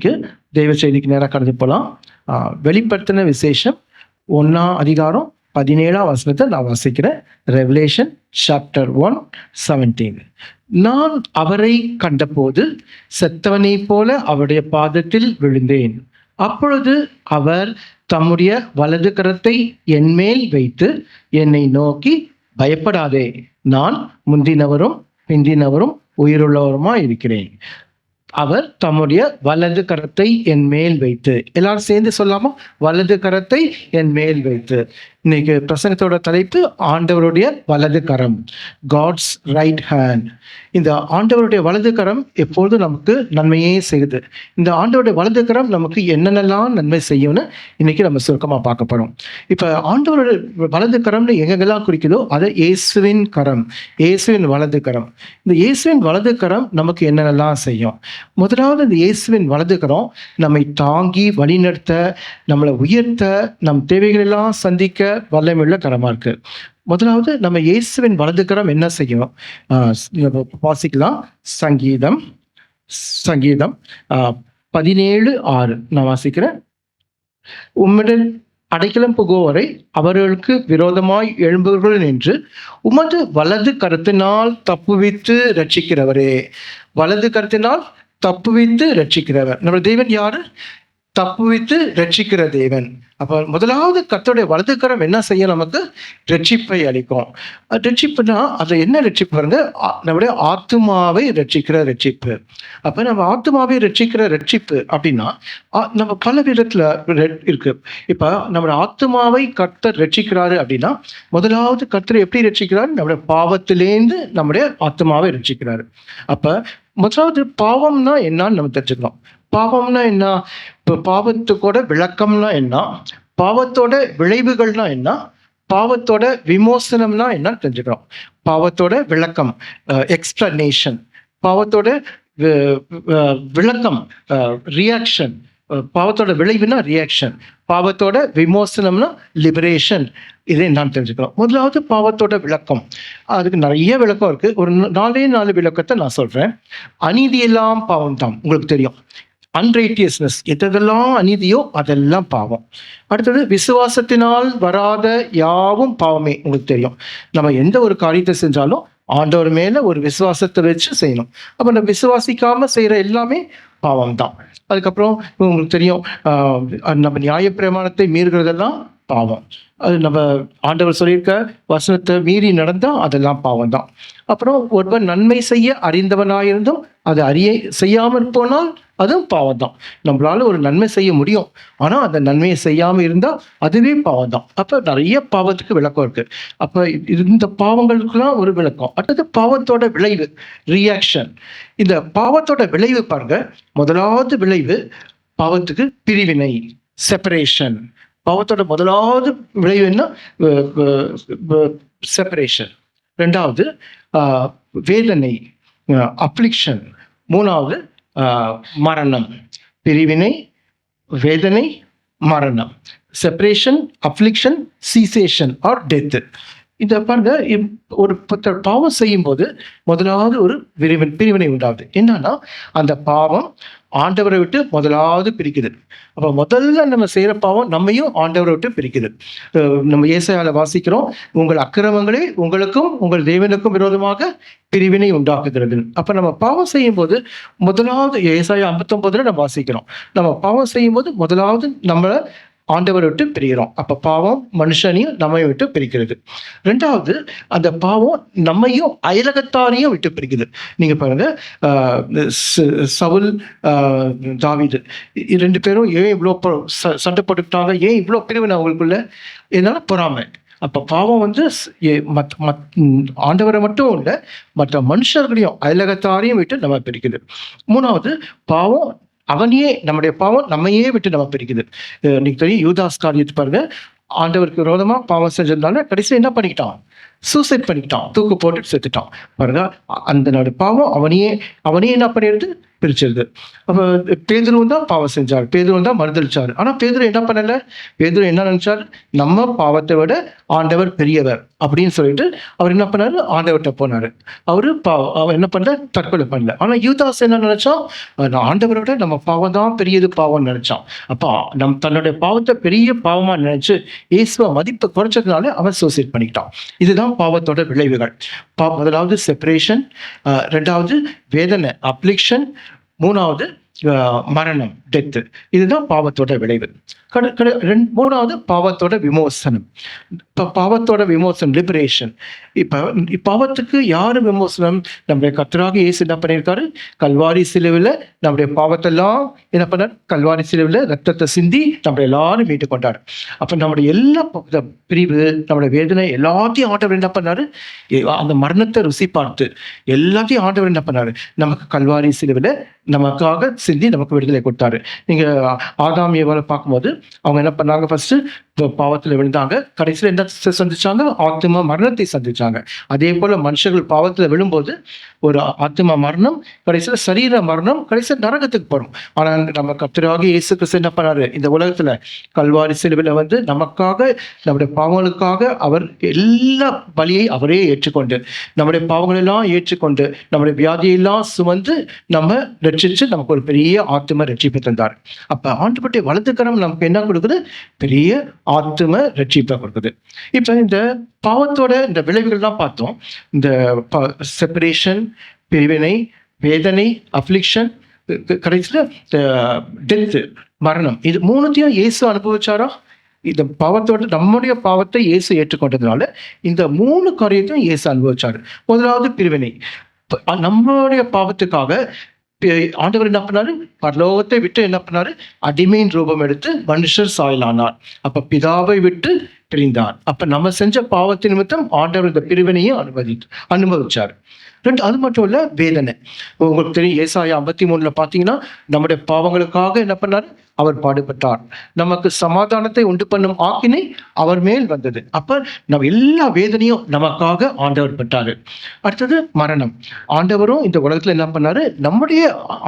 இன்னைக்கு தெய்வ செய்திக்கு நேராக கடந்து போகலாம் வெளிப்படுத்தின விசேஷம் ஒன்றாம் அதிகாரம் பதினேழாம் வசனத்தை நான் வாசிக்கிறேன். ரெவலேஷன் சாப்டர் ஒன் செவன்டீன் நான் அவரை கண்டபோது செத்தவனை போல அவருடைய பாதத்தில் விழுந்தேன். அப்பொழுது அவர் தம்முடைய வலது கரத்தை என்மேல் வைத்து என்னை நோக்கி பயப்படாதே நான் முந்தினவரும் பிந்தினவரும் உயிருள்ளவருமா இருக்கிறேன் அவர் தம்முடைய வலது கரத்தை என் மேல் வைத்து. எல்லாரும் சேர்ந்து சொல்லாமா வலது கரத்தை என் மேல் வைத்து. இன்னைக்கு பிரசங்கத்தோட தலைப்பு ஆண்டவருடைய வலது கரம் காட்ஸ் ரைட் ஹேண்ட் இந்த ஆண்டவருடைய வலது கரம் எப்பொழுதும் நமக்கு நன்மையே செய்யுது. இந்த ஆண்டவருடைய வலது கரம் நமக்கு என்னென்னலாம் நன்மை செய்யும்னு இன்னைக்கு நம்ம சுருக்கமாக பார்க்க இப்போ ஆண்டவருடைய வலது கரம்னு எங்கெங்கெல்லாம் குறிக்குதோ அதை இயேசுவின் கரம் இயேசுவின் வலது கரம். இந்த இயேசுவின் வலது கரம் நமக்கு என்னென்னலாம் செய்யும்? முதலாவது இந்த இயேசுவின் வலது கரம் நம்மை தாங்கி வழிநடத்த நம்மளை உயர்த்த நம் தேவைகளெல்லாம் சந்திக்க வல்லமையுள்ள கரமாக இருக்கு. முதலாவது நம்ம இயேசுவின் வலது கரம் என்ன செய்யும்? வாசிக்கலாம். சங்கீதம் சங்கீதம் பதினேழு ஆறு. நான் வாசிக்கிறேன். உம்மிடல் அடைக்கலம் புகுவரை அவர்களுக்கு விரோதமாய் எழும்புகிறவர்கள் என்று உமது வலது கருத்தினால் தப்புவித்து ரட்சிக்கிறவரே வலது கருத்தினால் தப்புவித்து ரட்சிக்கிறவர் நம்ம தேவன் யாரு? தப்புவித்து ரட்சிக்கிற தேவன். அப்போ முதலாவது கத்தோடைய வலதுக்கரம் என்ன செய்ய நமக்கு ரட்சிப்பை அளிக்கும்? ரட்சிப்புனா அது என்ன ரட்சிப்பு பாருங்க நம்முடைய ஆத்துமாவை ரட்சிக்கிற ரட்சிப்பு. அப்போ நம்ம ஆத்துமாவை ரட்சிக்கிற ரட்சிப்பு அப்படின்னா நம்ம பல விதத்தில் இருக்கு. இப்போ நம்முடைய ஆத்துமாவை கர்த்தர் ரட்சிக்கிறாரு அப்படின்னா முதலாவது கர்த்தர் எப்படி ரட்சிக்கிறார்? நம்முடைய பாவத்திலேருந்து நம்முடைய ஆத்துமாவை ரட்சிக்கிறாரு. அப்போ முதலாவது பாவம்னா என்னன்னு நம்ம தெரிஞ்சுக்கலாம் பாவம்னா என்ன? இப்போ பாவத்துக்கோட விளக்கம்னா என்ன? பாவத்தோட விளைவுகள்னா என்ன? பாவத்தோட விமோசனம்னா என்ன தெரிஞ்சுக்கிறோம் பாவத்தோட விளக்கம் எக்ஸ்பிளனேஷன் பாவத்தோட விளக்கம் ரியாக்ஷன் பாவத்தோட விளைவுனா ரியாக்ஷன் பாவத்தோட விமோசனம்னா லிபரேஷன் இதை நான் தெரிஞ்சுக்கிறோம் முதலாவது பாவத்தோட விளக்கம். அதுக்கு நிறைய விளக்கம் இருக்குது ஒரு நாலே நாலு விளக்கத்தை நான் சொல்கிறேன் அநீதியெல்லாம் பாவம் தான் உங்களுக்கு தெரியும். அன்ரைட்டியஸ்னஸ் எதெல்லாம் அநீதியோ அதெல்லாம் பாவம். அடுத்தது விசுவாசத்தினால் வராத யாவும் பாவமே உங்களுக்கு தெரியும். நம்ம எந்த ஒரு காரியத்தை செஞ்சாலும் ஆண்டவர் மேல ஒரு விசுவாசத்தை வச்சு செய்யணும். அப்போ நம்ம விசுவாசிக்காம செய்யற எல்லாமே பாவம் தான் அதுக்கப்புறம் உங்களுக்கு தெரியும் ஆஹ் நம்ம நியாயப்பிரமாணத்தை மீறுகிறதெல்லாம் பாவம். அது நம்ம ஆண்டவர் சொல்லியிருக்க வசனத்தை மீறி நடந்தால் அதெல்லாம் பாவம் தான் அப்புறம் ஒருவன் நன்மை செய்ய அறிந்தவனாயிருந்தும் அதை அறிய செய்யாமல் போனால் அதுவும் பாவம் தான் நம்மளால ஒரு நன்மை செய்ய முடியும். ஆனால் அந்த நன்மையை செய்யாமல் இருந்தால் அதுவே பாவம் தான் அப்போ நிறைய பாவத்துக்கு விளக்கம் இருக்கு. அப்போ இந்த பாவங்களுக்குலாம் ஒரு விளக்கம். அடுத்தது பாவத்தோட விளைவு ரியாக்ஷன் இந்த பாவத்தோட விளைவு பாருங்க. முதலாவது விளைவு பாவத்துக்கு பிரிவினை செப்பரேஷன் பாவத்தோட முதலாவது விளைவு என்ன? செப்பரேஷன் ரெண்டாவது வேதனை அப்ளிக்ஷன் மூணாவது மரணம். பிரிவினை வேதனை மரணம். Separation affliction cessation or death இந்த பாருங்க ஒரு பாவம் பாவம் செய்யும்போது முதலாவது ஒரு விரிவன் பிரிவினை உண்டாகுது. என்னன்னா அந்த பாவம் ஆண்டவரை விட்டு முதலாவது பிரிக்குது அப்போ முதல்ல நம்ம செய்கிற பாவம் நம்மையும் ஆண்டவரை விட்டு பிரிக்குது நம்ம ஏசாயால வாசிக்கிறோம் உங்கள் அக்கிரமங்களே உங்களுக்கும் உங்கள் தேவனுக்கும் விரோதமாக பிரிவினை உண்டாக்குகிறது அப்போ நம்ம பாவம் செய்யும்போது முதலாவது ஏசாயா ஐம்பத்தொம்பதுல நம்ம வாசிக்கிறோம். நம்ம பாவம் செய்யும்போது முதலாவது நம்மளை ஆண்டவரை விட்டு பிரிகிறோம். அப்ப பாவம் மனுஷனையும் நம்மை விட்டு பிரிக்கிறது. ரெண்டாவது அந்த பாவம் நம்மையும் அயலகத்தாரையும் விட்டு பிரிக்குது. நீங்க பாருங்க ச- சவுல் தாவிது. ரெண்டு பேரும் ஏன் இவ்வளோ ச- சண்டை போட்டுக்கிட்டாங்க? ஏன் இவ்வளோ பிரிவினை அவங்களுக்குள்ள? என்னால பொறாமை. அப்ப பாவம் வந்து ஏ- மத் மத் ஆண்டவரை மட்டும் இல்லை மற்ற மனுஷர்களையும் அயலகத்தாரையும் விட்டு நம்ம பிரிக்குது. மூணாவது பாவம் அவனையே நம்முடைய பாவம் நம்மையே விட்டு நம்ம பிரிக்குது. நீங்க தெரியும் யூதாஸ் காரியத்தை பாருங்க. ஆண்டவருக்கு விரோதமா பாவம் செஞ்சதுனால கடைசியில் என்ன பண்ணிக்கிட்டான்? சூசைட் பண்ணிக்கிட்டான். தூக்கு போட்டு செத்துட்டான். பாருங்க அந்த அந்த பாவம் அவனையே அவனையே என்ன பண்ணிடுது? பிரிச்சிருது. அப்போ பேதுருவும் தான் பாவம் செஞ்சார். பேதுருவும் தான் மறுதளிச்சார். ஆனால் பேதுரு என்ன பண்ணல? பேதுரு என்ன நினைச்சார்? நம்ம பாவத்தை விட ஆண்டவர் பெரியவர் அப்படின்னு சொல்லிட்டு அவர் என்ன பண்ணாரு? ஆண்டவர்கிட்ட போனார். அவரு பாவம் அவர் என்ன பண்ணல? தற்கொலை பண்ணல. ஆனால் யூதாஸ் என்ன நினைச்சான்? நான் ஆண்டவரோட நம்ம பாவம் தான் பெரியது பாவம்னு நினைச்சான். அப்போ நம் தன்னுடைய பாவத்தை பெரிய பாவமாக நினைச்சு இயேசுவ மதிப்பை குறைச்சதுனால அவன் சூசைட் பண்ணிக்கிட்டான். இதுதான் பாவத்தோட விளைவுகள். பா முதலாவது செப்பரேஷன் ரெண்டாவது வேதனை அப்ளிக்ஷன் மூணாவது மரணம். டெத்து இதுதான் பாவத்தோட விளைவு. ரெண்டு மூணாவது பாவத்தோட விமோசனம். இப்போ பாவத்தோட விமோசனம் லிபரேஷன் இப்போ பாவத்துக்கு யார் விமோசனம்? நம்முடைய கத்தராக இயேசு என்ன பண்ணியிருக்காரு? கல்வாரி சிலுவில் நம்முடைய பாவத்தெல்லாம் என்ன பண்ணார்? கல்வாரி சிலுவில் ரத்தத்தை சிந்தி நம்ம எல்லாரும் மீட்டு கொண்டார். அப்போ நம்முடைய எல்லா பிரிவு நம்முடைய வேதனை எல்லாத்தையும் ஆண்டவர் என்ன பண்ணாரு? அந்த மரணத்தை ருசி பார்த்து எல்லாத்தையும் ஆண்டவர் என்ன பண்ணார்? நமக்கு கல்வாரி சிலுவில் நமக்காக சிந்தி நமக்கு விடுதலை கொடுத்தாரு. நீங்க ஆதாம் ஏவாளை பார்க்கும்போது அவங்க என்ன பண்ணாங்க? ஃபர்ஸ்ட் பாவத்தில் விழுந்தாங்க. கடைசியில் என்ன சந்திச்சாங்க? ஆத்மா மரணத்தை சந்திச்சாங்க. அதே போல மனுஷர்கள் பாவத்தில் விழும்போது ஒரு ஆத்மா மரணம் கடைசியில் சரீர மரணம் கடைசியில் நரகத்துக்கு போகிறோம் ஆனால் நம்ம கத்திராக இயேசு கிறிஸ்து என்ன பண்ணாரு? இந்த உலகத்துல கல்வாரி சிலுவையில் வந்து நமக்காக நம்முடைய பாவங்களுக்காக அவர் எல்லா பலியை அவரே ஏற்றுக்கொண்டு நம்முடைய பாவங்களெல்லாம் ஏற்றுக்கொண்டு நம்முடைய வியாதியெல்லாம் சுமந்து நம்ம ரட்சித்து நமக்கு ஒரு பெரிய ஆத்மா ரட்சிப்பை தந்தார் அப்ப ஆண்டுபட்டை வலதுக்கரம் நமக்கு என்ன கொடுக்குது? பெரிய ஆத்தும ரட்சிப்பை கொடுக்குது. இப்ப இந்த பாவத்தோட இந்த விளைவுகள்லாம் பார்த்தோம். இந்த செப்பரேஷன் பிரிவினை வேதனை அஃப்ளிக்ஷன் கடைசியில் டெத்து மரணம். இது மூணுத்தையும் இயேசு அனுபவிச்சாரா? இந்த பாவத்தோட நம்முடைய பாவத்தை இயேசு ஏற்றுக்கொண்டதுனால இந்த மூணு காரியத்தையும் இயேசு அனுபவிச்சாரு. முதலாவது பிரிவினை. நம்மளுடைய பாவத்துக்காக ஆண்டவர் என்ன பண்ணாரு? பரலோகத்தை விட்டு என்ன பண்ணாரு? அடிமையின் ரூபம் எடுத்து மனுஷர் சாயலானார். அப்ப பிதாவை விட்டு பிரிந்தார். அப்ப நம்ம செஞ்ச பாவத்தின் நிமித்தம் ஆண்டவர் இந்த பிரிவினையை அனுமதி அனுமதிச்சார். ரெண்டு அது மட்டும் இல்ல வேதனை. உங்களுக்கு தெரியும் ஏசாயா ஐம்பத்தி மூணுல பாத்தீங்கன்னா நம்முடைய பாவங்களுக்காக என்ன பண்ணாரு? அவர் பாடுபட்டார். நமக்கு சமாதானத்தை உண்டு பண்ணும் ஆக்கினை அவர் மேல் வந்தது. அப்ப நம்ம எல்லா வேதனையும் நமக்காக ஆண்டவர் பட்டாரு. அடுத்தது மரணம். ஆண்டவரும் இந்த உலகத்துல என்ன பண்ணாரு? நம்முடைய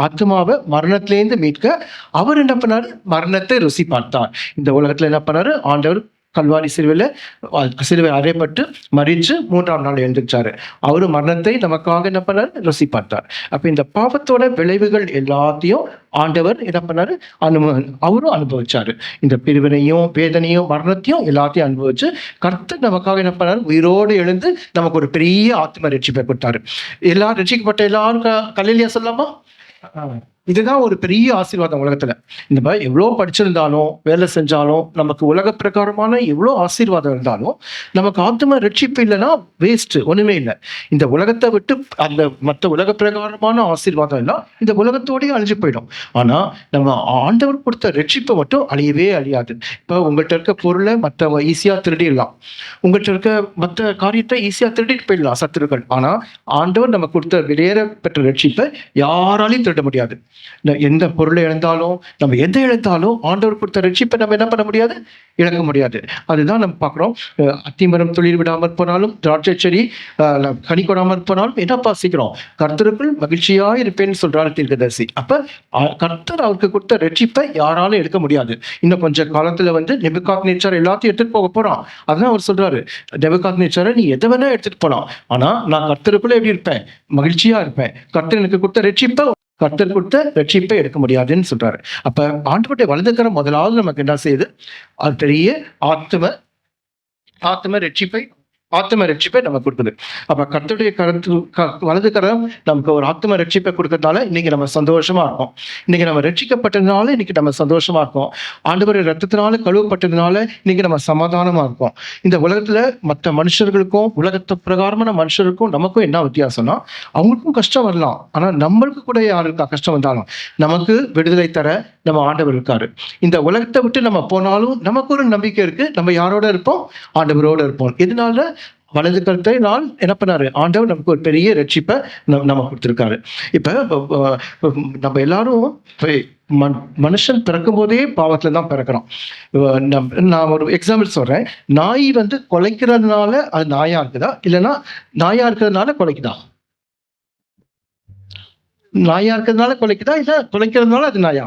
ஆத்மாவை மரணத்திலேருந்து மீட்க அவர் என்ன பண்ணாரு? மரணத்தை ருசி பார்த்தார். இந்த உலகத்துல என்ன பண்ணாரு? ஆண்டவர் கல்வாரி சிலுவையில் சிலுவை அறையப்பட்டு மறித்து மூன்றாம் நாள் எழுந்திருச்சாரு. அவரு மரணத்தை நமக்காக என்ன பண்ணார்? ருசி பார்த்தார். அப்போ இந்த பாவத்தோட விளைவுகள் எல்லாத்தையும் ஆண்டவர் என்ன பண்ணாரு? அனுபவ அவரும் அனுபவிச்சாரு. இந்த பிரிவினையும் வேதனையும் மரணத்தையும் எல்லாத்தையும் அனுபவிச்சு கர்த்தர் நமக்காக என்ன பண்ணாரு? உயிரோடு எழுந்து நமக்கு ஒரு பெரிய ஆத்ம ரட்சிப்பை கொடுத்தாரு. எல்லாரும் ரட்சிக்கப்பட்ட எல்லாரும் க- சொல்லாமா இதுதான் ஒரு பெரிய ஆசீர்வாதம் உலகத்துல. இந்த மாதிரி எவ்வளோ படிச்சிருந்தாலும் வேலை செஞ்சாலும் நமக்கு உலக பிரகாரமான எவ்வளோ ஆசீர்வாதம் இருந்தாலும் நமக்கு ஆத்ம ரட்சிப்பு இல்லைன்னா வேஸ்ட் ஒண்ணுமே இல்லை. இந்த உலகத்தை விட்டு அந்த மற்ற உலக பிரகாரமான ஆசீர்வாதம் எல்லாம் இந்த உலகத்தோடயே அழிஞ்சு போயிடும். ஆனா நம்ம ஆண்டவர் கொடுத்த ரட்சிப்பை மட்டும் அழியவே அழியாது. இப்போ உங்கள்கிட்ட இருக்க பொருளை மற்றவங்க ஈஸியா திருடிடலாம். உங்கள்கிட்ட இருக்க மற்ற காரியத்தை ஈஸியா திருடிட்டு போயிடலாம் சத்துருக்கள். ஆனா ஆண்டவர் நம்ம கொடுத்த வெளியேற பெற்ற ரட்சிப்பை யாராலையும் திருட முடியாது. எந்த பொருளை இழந்தாலும் நம்ம எதை இழந்தாலும் ஆண்டவர் கொடுத்த ரட்சிப்பை நம்ம என்ன பண்ண முடியாது? இழக்க முடியாது. அதுதான் நம்ம பார்க்குறோம். அத்திமரம் தொழில் விடாமல் போனாலும் திராட்சை செடி கனி கொடாமல் போனாலும் என்னப்பா பாசிக்கிறோம் கர்த்தருக்குள் மகிழ்ச்சியா இருப்பேன்னு சொல்றாரு தீர்க்கதரிசி. அப்ப அஹ், கர்த்தர் அவருக்கு கொடுத்த ரட்சிப்பை யாராலும் எடுக்க முடியாது. இன்னும் கொஞ்ச காலத்துல வந்து நெபுகாத் நேச்சர் எல்லாத்தையும் எடுத்துட்டு போக போறான். அதான் அவர் சொல்றாரு. நெபுகாத் நேச்சரை நீ எதை வேணால் எடுத்துட்டு போகலாம் ஆனா நான் கர்த்தருக்குள்ளே எப்படி இருப்பேன்? மகிழ்ச்சியா இருப்பேன். கர்த்தர் எனக்கு கொடுத்த ரட்சிப்பை கர்த்தர் கொடுத்த ரட்சிப்பை எடுக்க முடியாதுன்னு சொல்றாரு. அப்ப ஆண்டுபட்டை வளர்ந்துக்கிற முதலாவது நமக்கு என்ன செய்யுது? அது பெரிய ஆத்ம ஆத்ம ரட்சிப்பை ஆத்ம ரட்சிப்பை நம்ம கொடுக்குது. அப்ப கர்த்தருடைய கருத்து க- வலது கரம் நமக்கு ஒரு ஆத்ம ரட்சிப்பை கொடுக்கறதுனால இன்னைக்கு நம்ம சந்தோஷமா இருக்கும். இன்னைக்கு நம்ம ரட்சிக்கப்பட்டதுனால இன்னைக்கு நம்ம சந்தோஷமா இருக்கோம். ஆண்டவர் ரத்தத்தினால கழுவப்பட்டதுனால இன்னைக்கு நம்ம சமாதானமா இருக்கும். இந்த உலகத்துல மற்ற மனுஷர்களுக்கும் உலகத்து பிரகாரமான மனுஷருக்கும் நமக்கும் என்ன வித்தியாசம்னா அவங்களுக்கும் கஷ்டம் வரலாம். ஆனா நம்மளுக்கு கூட யாருக்கா கஷ்டம் வந்தாலும் நமக்கு விடுதலை தர நம்ம ஆண்டவர் இருக்காரு. இந்த உலகத்தை விட்டு நம்ம போனாலும் நமக்கு ஒரு நம்பிக்கை இருக்கு. நம்ம யாரோட இருப்போம்? ஆண்டவரோட இருப்போம். இதனால வலது கருத்தை நான் என்ன பண்ணாரு ஆண்டவர் நமக்கு ஒரு பெரிய ரட்சிப்பை நம் நம்ம கொடுத்துருக்காரு. இப்போ நம்ம எல்லாரும் மன் மனுஷன் பிறக்கும் போதே பாவத்துல தான் பிறக்கிறோம். நம்- நான் ஒரு எக்ஸாம்பிள் சொல்றேன். நாய் வந்து குலைக்கிறதுனால அது நாயா இருக்குதா? இல்லைன்னா நாயா இருக்கிறதுனால குலைக்குதா? நாயா இருக்கிறதுனால குலைக்குதா? இல்ல குலைக்கிறதுனால அது நாயா?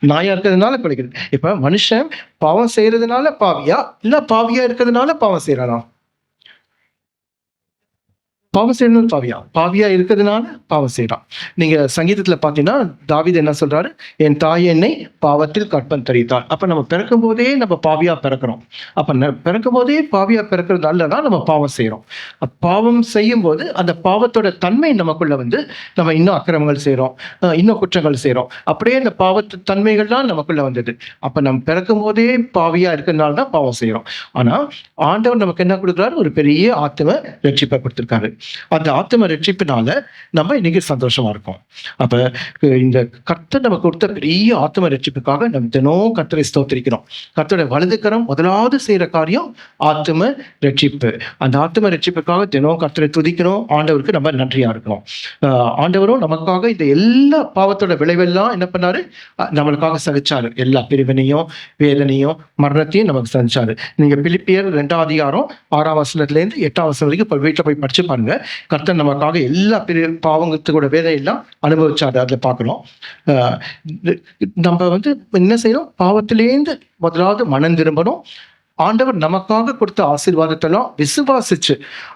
நாயா இருக்கிறதுனால குலைக்குது. இப்ப மனுஷன் பாவம் செய்யறதுனால பாவியா? இல்ல பாவியா இருக்கிறதுனால பாவம் செய்யறானா பாவம் செய்யணும் பாவியா? பாவியா இருக்கிறதுனால பாவம் செய்யறான் நீங்க சங்கீதத்துல பாத்தீங்கன்னா தாவீது என்ன சொல்றாரு? என் தாய் என்னை பாவத்தில் கற்பன் தெரிவித்தார் அப்ப நம்ம பிறக்கும் போதே நம்ம பாவியா பிறக்கிறோம். அப்ப ந- பிறக்கும் போதே பாவியா பிறக்கிறதுனால தான் நம்ம பாவம் செய்யறோம் பாவம் செய்யும் போது அந்த பாவத்தோட தன்மை நமக்குள்ள வந்து நம்ம இன்னும் அக்கிரமங்கள் செய்யறோம் இன்னும் குற்றங்கள் செய்யறோம் அப்படியே இந்த பாவத்து தன்மைகள்லாம் நமக்குள்ள வந்தது. அப்ப நம்ம பிறக்கும் போதே பாவியா இருக்கிறதுனால தான் பாவம் செய்யறோம் ஆனா ஆண்டவர் நமக்கு என்ன கொடுக்குறாரு? ஒரு பெரிய ஆத்ம ரட்சிப்பை கொடுத்துருக்காரு. அந்த ஆத்ம ரட்சிப்பினால நம்ம இன்னைக்கு சந்தோஷமா இருக்கோம். அப்ப இந்த கர்த்தர் நம்ம கொடுத்த பெரிய ஆத்ம ரட்சிப்புக்காக நம்ம தினம் கர்த்தரை ஸ்தோத்திரிக்கிறோம். கர்த்தருடைய வலதுக்கரம் முதலாவது செய்யற காரியம் ஆத்ம ரட்சிப்பு. அந்த ஆத்ம ரட்சிப்புக்காக தினம் கர்த்தரை துதிக்கணும் ஆண்டவருக்கு நம்ம நன்றியா இருக்கணும். ஆண்டவரும் நமக்காக இந்த எல்லா பாவத்தோட விளைவெல்லாம் என்ன பண்ணாரு? அஹ் நம்மளுக்காக சகிச்சாரு. எல்லா பிரிவினையும் வேதனையும் மரணத்தையும் நமக்கு சகிச்சாரு. நீங்க பிலிப்பியர் ரெண்டாம் அதிகாரம் ஆறாம் வசனத்துல இருந்து எட்டாம் வசனம் வரைக்கும் இப்போ வீட்டில் போய் படிச்சு பாருங்க. கர்த்தர் நமக்காக எல்லா பெரிய பாவங்கத்தோட வேதையெல்லாம் அனுபவிச்சாரு. அதில் பார்க்கணும். நம்ம வந்து என்ன செய்யணும் பாவத்திலேருந்து முதலாவது மனம் திரும்பணும். ஆண்டவர் நமக்காக கொடுத்த ஆசீர்வாதத்தெல்லாம் விசுவாசிச்சு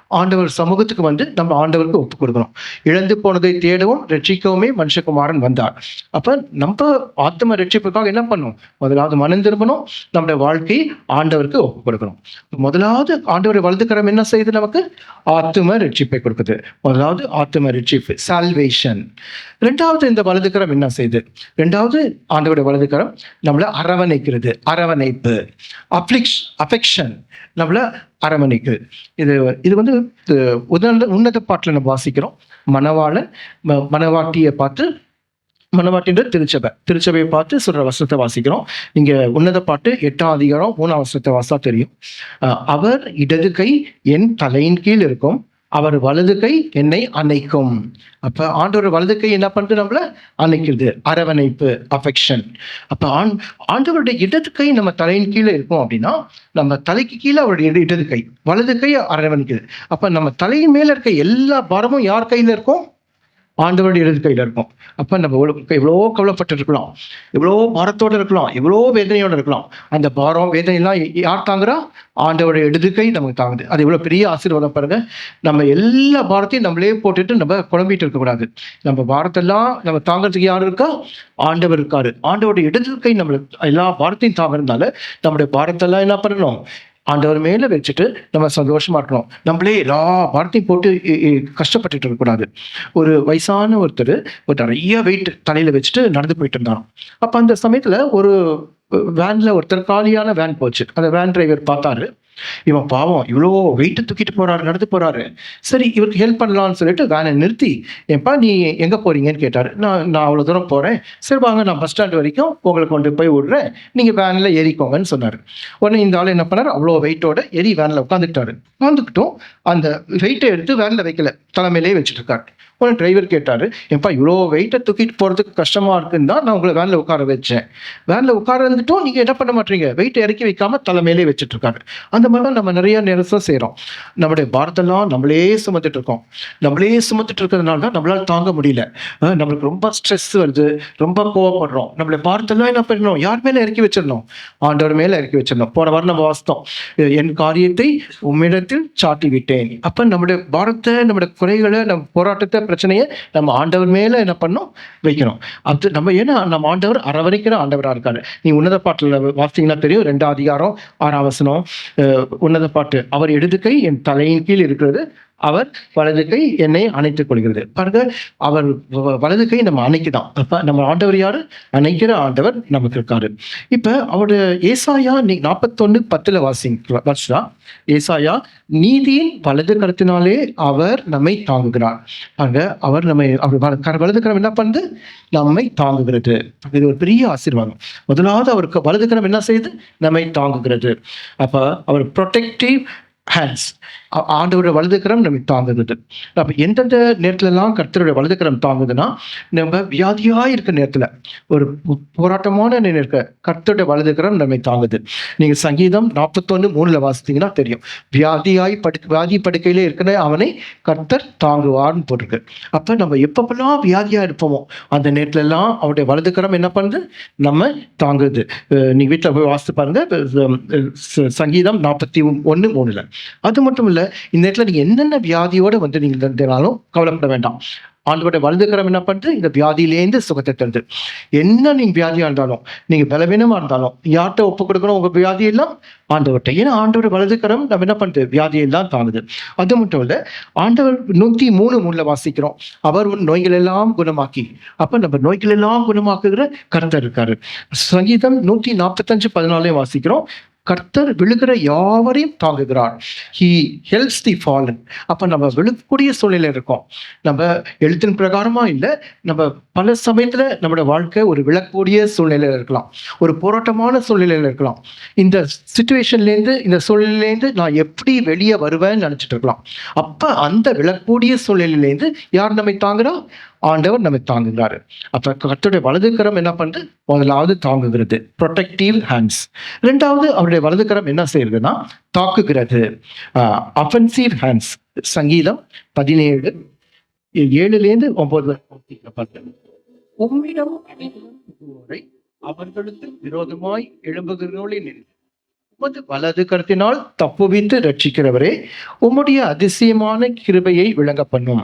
ஆண்டவர் சமூகத்துக்கு வந்து நம்ம ஆண்டவருக்கு ஒப்பு கொடுக்கணும். இழந்து போனதை தேடவும் ரட்சிக்கவுமே மனுஷகுமாரன் வந்தார். அப்ப நம்ம ஆத்ம ரட்சிப்புக்காக என்ன பண்ணணும்? முதலாவது மனம் திரும்பணும் நம்முடைய வாழ்க்கையை ஆண்டவருக்கு ஒப்பு கொடுக்கணும். முதலாவது ஆண்டவரை வலதுக்கரம் என்ன செய்யுது நமக்கு? ஆத்தும ரட்சிப்பை கொடுக்குது. முதலாவது ஆத்தும ரட்சிப்பு சால்வேஷன் ரெண்டாவது இந்த வலதுக்கரம் என்ன செய்யுது? ரெண்டாவது ஆண்டவருடைய வலதுக்கரம் நம்மளை அரவணைக்கிறது அரவணைப்பு. அப்ளிக்ஸ் அஃபெக்ஷன் நம்மள அரவணைக்குது இது இது வந்து உன்னத உன்னத பாட்டில் நம்ம வாசிக்கிறோம். மணவாளன் ம- மணவாட்டியை பார்த்து மணவாட்டின்ற திருச்சபை. திருச்சபையை பார்த்து சொல்ற வசனத்தை வாசிக்கிறோம். நீங்க உன்னத பாட்டு எட்டாம் அதிகாரம் மூணாம் வசனத்தை வாசா தெரியும். அவர் இடது கை என் தலையின் கீழ் இருக்கும். அவர் வலது கை என்னை அணைக்கும். அப்ப ஆண்டவர் வலது கை என்ன பண்ணுறது நம்மள? அணைக்கிறது அரவணைப்பு அஃபெக்ஷன் அப்ப ஆண் ஆண்டவருடைய இடது கை நம்ம தலையின் கீழே இருக்கும் அப்படின்னா நம்ம தலைக்கு கீழே அவருடைய இடது கை. வலது கை அரவணைக்குது. அப்ப நம்ம தலையின் மேல இருக்க எல்லா பாரமும் யார் கையில இருக்கும்? ஆண்டவருடைய இடது கையில் இருக்கும் அப்ப நம்ம எவ்வளோ கவலைப்பட்டு இருக்கலாம். எவ்வளோ பாரத்தோடு இருக்கலாம். எவ்வளோ வேதனையோட இருக்கலாம். அந்த பாரம் வேதனையெல்லாம் யார் தாங்குறா? ஆண்டவருடைய இடது கை நமக்கு தாங்குது. அது எவ்வளோ பெரிய ஆசீர்வாதம் பாருங்க. நம்ம எல்லா பாரத்தையும் நம்மளே போட்டுட்டு நம்ம குழம்பிட்டு இருக்கக்கூடாது. நம்ம பாரத்தெல்லாம் நம்ம தாங்கிறதுக்கு யார் இருக்கா? ஆண்டவர் இருக்காரு. ஆண்டவருடைய இடது கை நம்மளுக்கு எல்லா பாரத்தையும் தாங்குறதுனால நம்முடைய பாரத்தெல்லாம் என்ன பண்ணணும்? ஆண்டவர் மேல வச்சுட்டு நம்ம சந்தோஷமா இருக்கணும். நம்மளே எல்லா வார்த்தையும் போட்டு கஷ்டப்பட்டுட்டு இருக்கக்கூடாது. ஒரு வயசான ஒருத்தர் ஒரு நிறைய வெயிட் தலையில வச்சுட்டு நடந்து போயிட்டு இருந்தாராம். அப்ப அந்த சமயத்துல ஒரு வேன்ல ஒருத்தர் காலியான வேன் போச்சு. அந்த வேன் டிரைவர் பார்த்தாரு. இவன் பாவம் இவ்வளோ வெயிட்டு தூக்கிட்டு போறாரு நடந்து போறாரு. சரி இவருக்கு ஹெல்ப் பண்ணலாம்னு சொல்லிட்டு வேனை நிறுத்தி ஏப்பா நீ எங்க போறீங்கன்னு கேட்டாரு. நான் நான் அவ்வளோ தூரம் போறேன். சரி வாங்க நான் பஸ் ஸ்டாண்ட் வரைக்கும் உங்களை கொண்டு போய் விடுறேன். நீங்க வேனில் ஏறிக்கோங்கன்னு சொன்னாரு. உடனே இந்த ஆள் என்ன பண்ணாரு? அவ்வளோ வெயிட்டோட ஏறி வேனில் உட்காந்துக்கிட்டாரு உட்காந்துக்கிட்டும் அந்த வெயிட்டை எடுத்து வேனில் வைக்கல. தலைமையிலே வச்சுட்டு இருக்காரு. உடனே டிரைவர் கேட்டார் ஏப்பா இவ்வளோ வெயிட்டை தூக்கிட்டு போகிறதுக்கு கஷ்டமாக இருக்குன்னு தான் நான் உங்களை வேனில் உட்கார வச்சேன். வேனில் உட்கார இருந்துட்டும் நீங்கள் என்ன பண்ண மாட்டீங்க? வெயிட்டை இறக்கி வைக்காம தலைமையிலே வச்சுட்ருக்காரு அந்த மாதிரிலாம் நம்ம நிறைய நேரத்தில் செய்கிறோம் நம்முடைய பாரத்தெல்லாம் நம்மளே சுமந்துட்டு இருக்கோம். நம்மளே சுமந்துட்டு இருக்கிறதுனால தான் நம்மளால் தாங்க முடியல. நம்மளுக்கு ரொம்ப ஸ்ட்ரெஸ் வருது. ரொம்ப கோவப்படுறோம். நம்மளுடைய பாரத்தெல்லாம் என்ன பண்ணணும்? யார் மேலே இறக்கி வச்சிடணும்? ஆண்டவர் மேலே இறக்கி வச்சிடணும். போன வாரம் நம்ம வாசித்தோம். என் காரியத்தை உம்மிடத்தில் சாட்டி விட்டேன் அப்போ நம்முடைய பாரத்தை நம்முடைய குறைகளை நம்ம போராட்டத்தை பிரச்சனையை நம்ம ஆண்டவர் மேல என்ன பண்ணோம் வைக்கணும். அது நம்ம ஏன்னா நம்ம ஆண்டவர் அரவணைக்கிற ஆண்டவரா இருக்காரு. நீ உன்னத பாட்டுல வாசித்தீங்கன்னா தெரியும் ரெண்டாம் அதிகாரம் ஆறாம் வசனம் அஹ் உன்னத பாட்டு அவர் இடது கை என் தலையின் கீழ் இருக்கிறது அவர் வலது கை என்னை அணைத்துக் கொள்கிறது. பாருங்க அவர் வ- வலது கை நம்ம அணைக்குதான். அப்ப நம்ம ஆண்டவர் யாரு? அணைக்கிற ஆண்டவர் நமக்கு இருக்காரு. இப்ப அவருடைய ஏசாயா நீ நாற்பத்தொன்னு பத்துல வாசிங்க வாசிச்சா? ஏசாயா நீதியின் வலது கரத்தினாலே அவர் நம்மை தாங்குகிறார். பாருங்க அவர் நம்மை அவர் வல- வலது கரம் என்ன பண்ணுது? நம்மை தாங்குகிறது. இது ஒரு பெரிய ஆசீர்வாதம். முதலாவது அவருக்கு வலது கரம் என்ன செய்யுது? நம்மை தாங்குகிறது. அப்ப அவர் ப்ரொடெக்டிவ் ஹேண்ட்ஸ் ஆண்டவருடைய வலதுக்கரம் நம்மை தாங்குகிறது. அப்போ எந்தெந்த நேரத்துலலாம் கர்த்தருடைய வலதுக்கரம் தாங்குதுன்னா நம்ம வியாதியாக இருக்கிற நேரத்தில் ஒரு போராட்டமான நேரம் இருக்க கர்த்தருடைய வலதுக்கரம் நம்மை தாங்குது. நீங்கள் சங்கீதம் நாற்பத்தொன்று மூணில் வாசித்தீங்கன்னா தெரியும். வியாதியாய் படு வியாதி படுக்கையிலே இருக்கிற அவனை கர்த்தர் தாங்குவார்னு போட்டிருக்கு. அப்போ நம்ம எப்பப்பெல்லாம் வியாதியாக இருப்போமோ அந்த நேரத்துலலாம் அவருடைய வலதுக்கரம் என்ன பண்ணுது? நம்ம தாங்குது. அஹ் நீங்க வீட்டில் போய் வாசித்து பாருங்க. சங்கீதம் நாற்பத்தி ஒன்று மூணுல. அது மட்டும் இல்லை இந்த இடத்துல நீங்கள் என்னென்ன வியாதியோட வந்து நீங்கள் இருந்தாலும் கவலைப்பட வேண்டாம். ஆண்டவருடைய வலதுகரம் என்ன பண்ணுது இந்த வியாதியிலேருந்து சுகத்தை தருது. என்ன நீங்க வியாதியா இருந்தாலும் நீங்க பலவீனமா இருந்தாலும் யார்கிட்ட ஒப்பு கொடுக்கணும்? உங்க வியாதி எல்லாம் ஆண்டவர்கிட்ட. ஏன்னா ஆண்டவர் வலதுக்கரம் நம்ம என்ன பண்ணுது வியாதியெல்லாம் தாங்குது. அது மட்டும் இல்ல ஆண்டவர் நூத்தி மூணு மூணில் வாசிக்கிறோம். அவர் உன் நோய்கள் எல்லாம் குணமாக்கி. அப்ப நம்ம நோய்கள் எல்லாம் குணமாக்குகிற கருத்தர் இருக்காரு. சங்கீதம் நூத்தி நாற்பத்தஞ்சு பதினாலையும் வாசிக்கிறோம். கர்த்தர் விழுகிற யாவரையும் தாங்குகிறார். ஹி ஹெல்ப்ஸ் தி ஃபாலன் அப்போ நம்ம விழுகக்கூடிய சூழ்நிலை இருக்கோம். நம்ம எழுத்தின் பிரகாரமா இல்லை நம்ம பல சமயத்தில் நம்மளோட வாழ்க்கை ஒரு விழக்கூடிய சூழ்நிலையில் இருக்கலாம். ஒரு போராட்டமான சூழ்நிலையில் இருக்கலாம். இந்த சுச்சுவேஷன்லேருந்து இந்த சூழ்நிலையிலேருந்து நான் எப்படி வெளியே வருவேன்னு நினச்சிட்டு இருக்கலாம். அப்போ அந்த விழக்கூடிய சூழ்நிலையிலேருந்து யார் நம்மை தாங்குறா ஆண்டவர் நம்மை தாங்குகிறாரு. அப்ப கர்த்தருடைய வலதுக்கரம் என்ன பண்ணுது முதலாவது தாங்குகிறது. ப்ரொடெக்டிவ் ஹேண்ட்ஸ் ரெண்டாவது அவருடைய வலதுக்கரம் என்ன செய்யறதுன்னா தாக்குகிறது. அஃபென்சிவ் ஹேண்ட்ஸ் சங்கீதம் பதினேழு ஏழுலேருந்து ஒன்பது உம்மிடம் அவர்களுக்கு விரோதமாய் எழும்புகிறோளே நின்று உமது வலது கருத்தினால் தப்புவித்து ரட்சிக்கிறவரே உம்முடைய அதிசயமான கிருபையை விளங்க பண்ணும்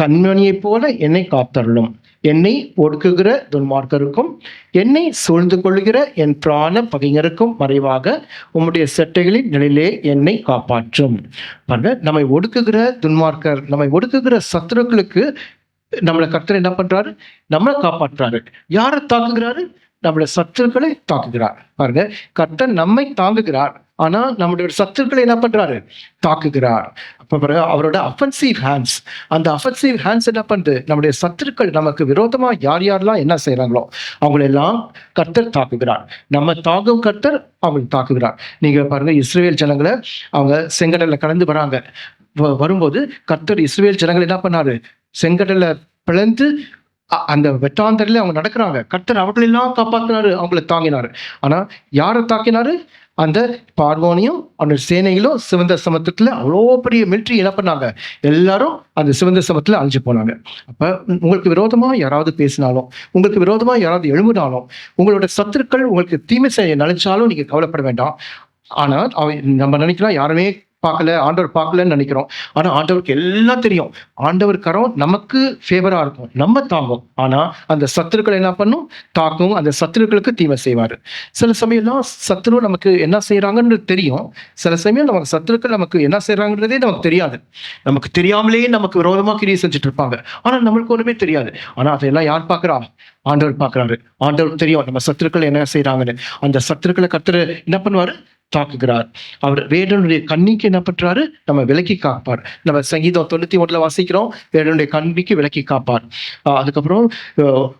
கண்மணியைப் போல என்னை காத்தருளும். என்னை ஒடுக்குகிற துன்மார்க்கருக்கும் என்னை சூழ்ந்து கொள்கிற என் பிராண பகைஞருக்கும் மறைவாக உம்முடைய செட்டைகளின் நிலையிலே என்னை காப்பாற்றும். பாருங்க நம்மை ஒடுக்குகிற துன்மார்க்கர் நம்மை ஒடுக்குகிற சத்துருக்களுக்கு நம்மளை கர்த்தர் என்ன பண்றாரு? நம்மளை காப்பாற்றுறாரு. யாரை தாக்குகிறாரு? நம்மளோட சத்துருக்களை தாக்குகிறார். பாருங்க கர்த்தர் நம்மை தாங்குகிறார். ஆனா நம்மளுடைய சத்துருக்களை என்ன பண்றாரு? தாக்குகிறார். அப்ப பிறகு அவரோட அஃபென்சிவ் ஹேண்ட்ஸ் அந்த அஃபென்சிவ் ஹேண்ட்ஸ் என்ன பண்ணுது நம்முடைய சத்துருக்கள் நமக்கு விரோதமா யார் யாரெல்லாம் என்ன செய்றாங்களோ அவங்களெல்லாம் கர்த்தர் தாக்குகிறார். நம்ம தாக்கும் கர்த்தர் அவங்களை தாக்குகிறார். நீங்க பாருங்க இஸ்ரேல் ஜனங்களை அவங்க செங்கடல்ல கலந்து வராங்க. வ- வரும்போது கர்த்தர் இஸ்ரேல் ஜனங்கள் என்ன பண்ணாரு? செங்கடல்ல பிளந்து அந்த வெட்டாந்தரில் அவங்க நடக்கிறாங்க. கர்த்தர் அவர்களெல்லாம் காப்பாற்றினாரு அவங்கள தாங்கினாரு. ஆனால் யாரை தாக்கினாரு? அந்த பார்வோனியும் அந்த சேனைகளும் சிவந்த சமத்துவத்துல அவ்வளோ பெரிய மிலிட்ரி என்ன பண்ணாங்க? எல்லாரும் அந்த சிவந்த சமத்துல அழிஞ்சு போனாங்க. அப்போ உங்களுக்கு விரோதமாக யாராவது பேசினாலும் உங்களுக்கு விரோதமாக யாராவது எழும்பினாலும் உங்களோட சத்துருக்கள் உங்களுக்கு தீமை செய்ய நினைச்சாலும் நீங்கள் கவலைப்பட வேண்டாம். ஆனால் அவ நம்ம நினைக்கலாம் யாருமே பார்க்கல ஆண்டவர் பார்க்கலன்னு நினைக்கிறோம். ஆனால் ஆண்டவருக்கு எல்லாம் தெரியும். ஆண்டவர் கரம் நமக்கு ஃபேவராக இருக்கும். நம்ம தாங்கும் ஆனால் அந்த சத்துருக்கள் என்ன பண்ணும்? தாக்கும். அந்த சத்துருக்களுக்கு தீமை செய்வார். சில சமயம்லாம் சத்துரு நமக்கு என்ன செய்கிறாங்கன்றது தெரியும். சில சமயம் நமக்கு சத்துருக்கள் நமக்கு என்ன செய்கிறாங்கன்றதே நமக்கு தெரியாது. நமக்கு தெரியாமலேயே நமக்கு விரோதமாக கிரியை செஞ்சுட்டு இருப்பாங்க. ஆனால் நம்மளுக்கு ஒன்றுமே தெரியாது. ஆனால் அதையெல்லாம் யார் பார்க்குறா? ஆண்டவர் பார்க்குறாரு. ஆண்டவர் தெரியும் நம்ம சத்துருக்கள் என்ன செய்கிறாங்கன்னு அந்த சத்துருக்களை கத்துற என்ன பண்ணுவாரு? தாக்குகிறார். அவர் வேடனுடைய கண்ணிக்கு என்ன பண்றாரு நம்ம விலக்கி காப்பார். நம்ம சங்கீதம் தொண்ணூத்தி ஒன்றுல வாசிக்கிறோம். வேடனுடைய கண்ணிக்கு விலக்கி காப்பார். அதுக்கப்புறம்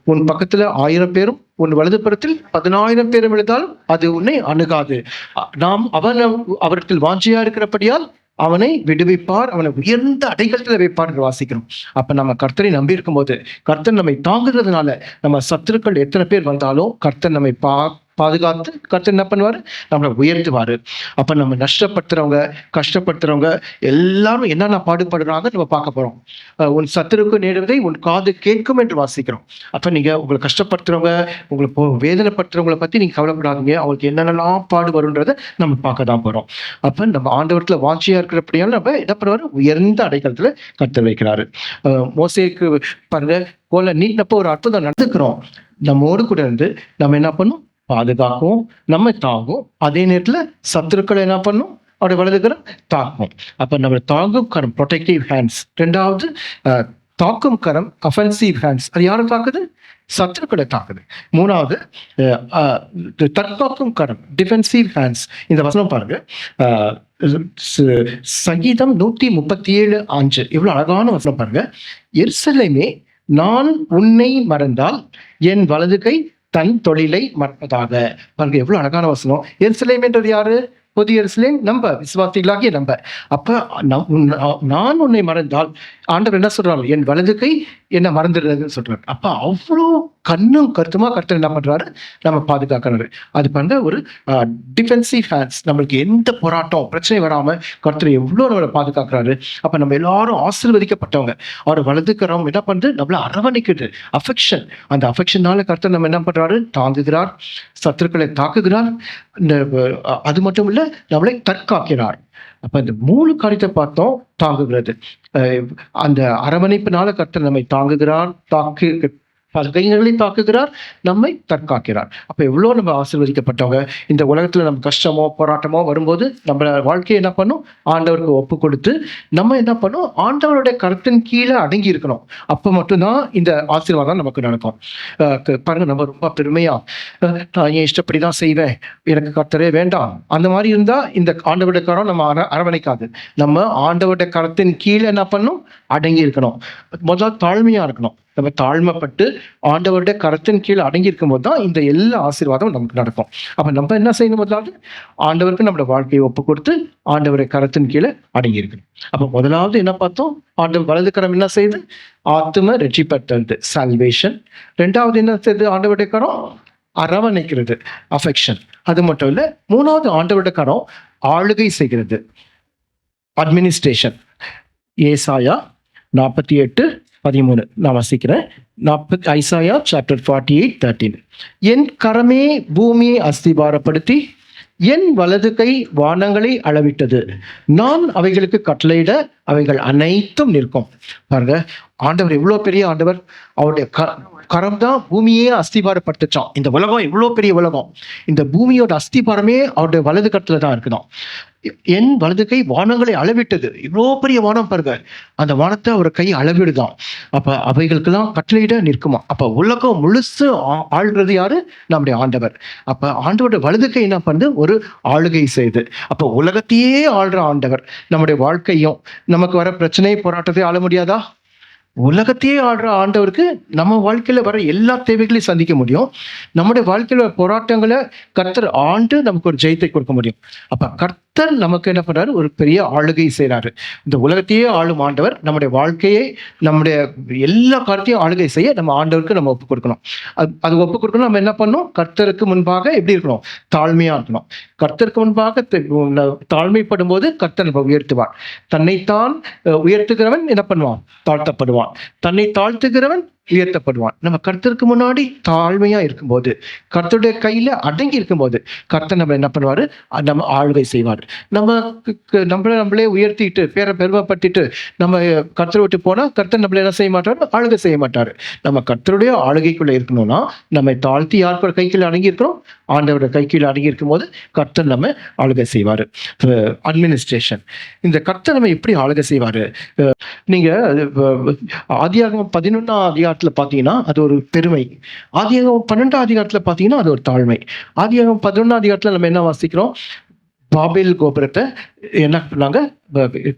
உன் பக்கத்துல ஆயிரம் பேரும் உன் வலதுபுறத்தில் பதினாயிரம் பேரும் எழுதாலும் அது உன்னை அணுகாது. நாம் அவன் அவர்கள் வாஞ்சியா இருக்கிறபடியால் அவனை விடுவிப்பார். அவனை உயர்ந்த அடைகளத்தில் வைப்பார் என்று வாசிக்கிறோம். அப்ப நம்ம கர்த்தரை நம்பி இருக்கும் போது கர்த்தன் நம்மை தாங்குறதுனால நம்ம சத்துருக்கள் எத்தனை பேர் வந்தாலும் கர்த்தன் நம்மை பா பாதுகாத்து கர்த்தர் என்ன பண்ணுவார்? நம்மளை உயர்த்துவார். அப்போ நம்ம நஷ்டப்படுத்துறவங்க கஷ்டப்படுத்துறவங்க எல்லாரும் என்னென்ன பாடுபடுறாங்க நம்ம பார்க்க போகிறோம் உன் சத்துருக்கு நேடுவதை உன் காது கேட்கும் என்று வாசிக்கிறோம். அப்போ நீங்கள் உங்களை கஷ்டப்படுத்துறவங்க உங்களை போ வேதனைப்படுத்துறவங்களை பற்றி நீங்கள் கவலைப்படாதீங்க. அவங்களுக்கு என்னென்னலாம் பாடு வரும்ன்றதை நம்ம பார்க்க தான் போகிறோம் அப்போ நம்ம ஆண்டவரத்தில் வாஞ்சியாக இருக்கிறபடியால நம்ம என்ன பண்ணுவாரு? உயர்ந்த அடைக்கலத்தில் கற்று வைக்கிறாரு. மோசைக்கு மோசேக்கு பாருங்க போல நீட்டினப்போ ஒரு அற்புதம் நடந்துக்கிறோம். நம்மோடு கூட இருந்து நம்ம என்ன பண்ணும்? பாதுகாக்கும் நம்ம தாங்கும் அதே நேரத்தில் சத்துருக்களை என்ன பண்ணும்? அவருடைய வலதுகிற தாக்கும். அப்போ நம்ம தாங்கும் கரம் ப்ரொடெக்டிவ் ஹேண்ட்ஸ் ரெண்டாவது தாக்கும் கரம் அஃபென்சிவ் ஹேண்ட்ஸ் அது யாரை தாக்குது? சத்துருக்களை தாக்குது. மூணாவது தற்காக்கும் கரம் டிஃபென்சிவ் ஹேண்ட்ஸ் இந்த வசனம் பாருங்க. சங்கீதம் நூத்தி முப்பத்தி ஏழு அஞ்சு. இவ்வளவு அழகான வசனம் பாருங்க. எருசலேமே நான் உன்னை மறந்தால் என் வலது கை தன் தொழிலை மறப்பதாக. பாருங்க எவ்வளவு அழகான வசனம். எருசலேம் என்றது யாரு? புதிய எருசலேம்? நம்ம விசுவாசிகளாகிய நம்ம. அப்ப உன்- நான் உன்னை மறந்தால் ஆண்டவர் என்ன சொல்றாரு? என் வலது கை என்ன மறந்துடுறதுன்னு சொல்றாரு. அப்ப அவ்வளோ கண்ணும் கருத்துமா கருத்து என்ன பண்றாரு? நம்ம பாதுகாக்கிறாரு. அது பண்ண ஒரு டிஃபென்சிவ் ஹேண்ட்ஸ் நம்மளுக்கு எந்த போராட்டம் பிரச்சனை வராம கருத்து எவ்வளோ நம்மளை பாதுகாக்கிறாரு. அப்ப நம்ம எல்லாரும் ஆசீர்வதிக்கப்பட்டவங்க. அவர் வலதுக்கிறவங்க என்ன பண்ணுது நம்மள அரவணைக்குது. அஃபெக்ஷன் அந்த அஃபெக்ஷனால கருத்தர் நம்ம என்ன பண்றாரு? தாங்குகிறார். சத்துருக்களை தாக்குகிறார். இந்த அது மட்டும் இல்ல நம்மளை தற்காக்கிறார். அப்ப இந்த மூணு காரியத்தை பார்த்தோம் தாங்குகிறது. அஹ், அந்த அரவணைப்பினால கர்த்தர் நம்மை தாங்குகிறான் தாக்கு பகைகளை தாக்குகிறார் நம்மை தற்காக்கிறார். அப்போ எவ்வளோ நம்ம ஆசீர்வதிக்கப்பட்டவங்க? இந்த உலகத்தில் நம்ம கஷ்டமோ போராட்டமோ வரும்போது நம்ம வாழ்க்கையை என்ன பண்ணும்? ஆண்டவருக்கு ஒப்பு கொடுத்து நம்ம என்ன பண்ணும்? ஆண்டவருடைய கருத்தின் கீழே அடங்கி இருக்கணும். அப்போ மட்டும்தான் இந்த ஆசீர்வாதம் நமக்கு நடக்கும். பாருங்க நம்ம ரொம்ப பெருமையா நான் என் இஷ்டப்படி தான் செய்வேன்? எனக்கு கத்தரே வேண்டாம். அந்த மாதிரி இருந்தால் இந்த ஆண்டவருடைய கரம் நம்ம அர அரவணைக்காது. நம்ம ஆண்டவருடைய கரத்தின் கீழே என்ன பண்ணும்? அடங்கி இருக்கணும். முதல் தாழ்மையாக இருக்கணும். நம்ம தாழ்மைப்பட்டு ஆண்டவருடைய கரத்தின் கீழ் அடங்கி இருக்கும்போது தான் இந்த எல்லா ஆசீர்வாதம் நமக்கு நடக்கும். அப்போ நம்ம என்ன செய்யணும் முதலாவது? ஆண்டவருக்கு நம்மளோட வாழ்க்கையை ஒப்பு கொடுத்து ஆண்டவருடைய கரத்தின் கீழே அடங்கி இருக்கணும் முதலாவது என்ன பார்த்தோம்? ஆண்டவர் வலது கரம் என்ன செய்யுது ஆத்தும ரெட்சிப்பட்டது சால்வேஷன் ரெண்டாவது என்ன செய்யுது ஆண்டவருடைய கரம் அரவணைக்கிறது அஃபெக்ஷன் அது மட்டும் இல்லை மூணாவது ஆண்டவருடைய கரம் ஆளுகை செய்கிறது அட்மினிஸ்ட்ரேஷன் ஏசாயா நாற்பத்தி எட்டு பதிமூணு. நான் வசிக்கிறேன். நாற்பத்தி Isaiah chapter forty eight thirteen என் கரமே பூமியை அஸ்திபாரப்படுத்தி என் வலது கை வானங்களை அளவிட்டது. நான் அவைகளுக்கு கட்டளையிட அவைகள் அனைத்தும் நிற்கும். பாருங்க ஆண்டவர் இவ்வளோ பெரிய ஆண்டவர். அவருடைய க கரம் தான் பூமியே அஸ்திபாரப்படுத்துச்சான் இந்த உலகம் இவ்வளோ பெரிய உலகம். இந்த பூமியோட அஸ்திபாரமே அவருடைய வலது கட்டில் தான் இருக்குதான் என் வலது கை வானங்களை அளவிட்டது. இவ்வளோ பெரிய வானம் பாருங்க. அந்த வானத்தை அவர் கை அளவிடுதான். அப்ப அவைகளுக்கெல்லாம் கட்டளையிட நிற்குமா? அப்ப உலகம் முழுசு ஆ- ஆள்றது யாரு? நம்முடைய ஆண்டவர். அப்ப ஆண்டவருடைய வலது கை என்ன பண்ணுது? ஒரு ஆளுகை செய்து. அப்ப உலகத்தையே ஆள்ற ஆண்டவர். நம்முடைய வாழ்க்கையும் நமக்கு வர பிரச்சனை போராட்டத்தை ஆள முடியாதா? உலகத்தையே ஆடுற ஆண்டவருக்கு நம்ம வாழ்க்கையில் வர எல்லா தேவைகளையும் சந்திக்க முடியும். நம்முடைய வாழ்க்கையில் போராட்டங்களை கர்த்தர் ஆண்டு நமக்கு ஒரு ஜெயத்தை கொடுக்க முடியும். அப்போ கர்த்த கர்த்தர் நமக்கு என்ன பண்றாரு? ஒரு பெரிய ஆளுகை செய்கிறாரு இந்த உலகத்தையே ஆளும் ஆண்டவர் நம்முடைய வாழ்க்கையை நம்முடைய எல்லா காரத்தையும் ஆளுகை செய்ய நம்ம ஆண்டவருக்கு நம்ம ஒப்பு கொடுக்கணும். அது அது ஒப்பு கொடுக்கணும் நம்ம என்ன பண்ணணும்? கர்த்தருக்கு முன்பாக எப்படி இருக்கணும்? தாழ்மையா இருக்கணும். கர்த்தருக்கு முன்பாக தாழ்மைப்படும் போது கர்த்தர் நம்ம உயர்த்துவார். தன்னைத்தான் உயர்த்துகிறவன் என்ன பண்ணுவான்? தாழ்த்தப்படுவான். தன்னை தாழ்த்துகிறவன் உயர்த்தப்படுவான். நம்ம கர்த்தருக்கு முன்னாடி தாழ்மையா இருக்கும்போது கர்த்தருடைய கையில அடங்கி இருக்கும்போது கர்த்தர் நம்ம என்ன பண்ணுவாரு? நம்ம ஆளுகை செய்வார். நம்ம நம்மள நம்மளே உயர்த்திட்டு பேரை பெருமைப்பட்டுட்டு நம்ம கர்த்தரை விட்டு போனா கர்த்தர் நம்மள என்ன செய்ய மாட்டாரு? ஆளுகை செய்ய மாட்டாரு. நம்ம கர்த்தருடைய ஆளுகைக்குள்ள இருக்கணும்னா நம்ம தாழ்த்தி யாருக்கோட கீழே அடங்கி இருக்கிறோம்? ஆண்டவரோட கீழே அடங்கி இருக்கும்போது கர்த்தர் நம்ம ஆளுகை செய்வாரு. அட்மினிஸ்ட்ரேஷன் இந்த கர்த்தர் நம்ம எப்படி ஆளுகை செய்வாரு? நீங்க ஆதியாகம் ஆதியாகமம் அதிகாரம் அதிகாரத்தில் பார்த்தீங்கன்னா அது ஒரு பெருமை. ஆதியாகமம் பன்னெண்டாம் அதிகாரத்தில் பார்த்தீங்கன்னா அது ஒரு தாழ்மை. ஆதியாகமம் பதினொன்றாம் அதிகாரத்தில் நம்ம என்ன வாசிக்கிறோம்? பாபேல் கோபுரத்தை என்ன பண்ணாங்க?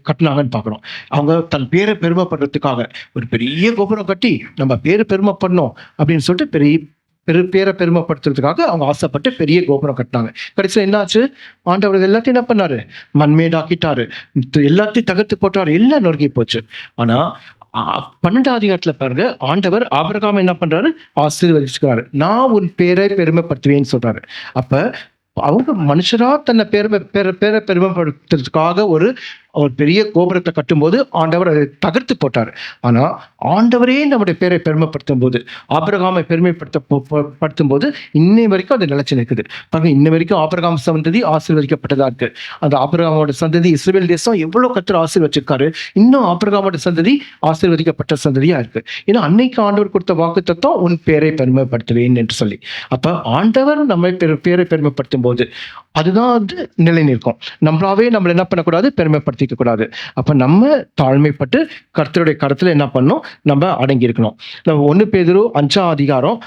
கட்டினாங்கன்னு பார்க்குறோம். அவங்க தன் பேரை பெருமைப்படுறதுக்காக ஒரு பெரிய கோபுரம் கட்டி நம்ம பேரை பெருமைப்படணும் அப்படின்னு சொல்லிட்டு பெரிய பெரு பேரை பெருமைப்படுத்துறதுக்காக அவங்க ஆசைப்பட்டு பெரிய கோபுரம் கட்டினாங்க. கடைசியில் என்னாச்சு? ஆண்டவர் எல்லாத்தையும் என்ன பண்ணாரு? மண்மேடாக்கிட்டாரு. எல்லாத்தையும் தகர்த்து போட்டாரு. எல்லாம் நொறுக்கி போச்சு. ஆனால் பன்னெண்டாம் அதிகாரத்துல பாருங்க ஆண்டவர் ஆபரகாம் என்ன பண்றாரு? ஆசீர்வதிச்சுக்கிறாரு. நான் உன் பேரை பெருமைப்படுத்துவேன்னு சொல்றாரு. அப்ப அவங்க மனுஷரா தன்னை பெருமை பேர பேரை பெருமைப்படுத்துறதுக்காக ஒரு அவர் பெரிய கோபுரத்தை கட்டும்போது ஆண்டவர் அதை தகர்த்து போட்டார். ஆனால் ஆண்டவரே நம்முடைய பேரை பெருமைப்படுத்தும் போது ஆபிரகாமை பெருமைப்படுத்த படுத்தும் போது இன்னை வரைக்கும் அது நிலச்சி நிற்குது. பாருங்க இன்ன வரைக்கும் ஆபிரகாம் சந்ததி ஆசீர்வதிக்கப்பட்டதா இருக்கு. அந்த ஆபிரகாமோட சந்ததி இஸ்ரேல் தேசம் எவ்வளோ கற்று ஆசீர்வச்சிருக்காரு இன்னும் ஆபிரகாமோட சந்ததி ஆசீர்வதிக்கப்பட்ட சந்ததியா இருக்கு. ஏன்னா அன்னைக்கு ஆண்டவர் கொடுத்த வாக்கு தத்துவம் உன் பேரை பெருமைப்படுத்துவேன் என்று சொல்லி. அப்ப ஆண்டவர் நம்மை பெரு பேரை பெருமைப்படுத்தும் போது அதுதான் வந்து நிலை நிற்கும் நம்மளாவே நம்மளை என்ன பண்ணக்கூடாது? பெருமைப்படுத்திக்க கூடாது அப்போ நம்ம தாழ்மைப்பட்டு கர்த்தருடைய கருத்தில் என்ன பண்ணணும்? நம்ம அடங்கி இருக்கணும் நம்ம ஒன்று பேதரும் அஞ்சாம் அதிகாரம்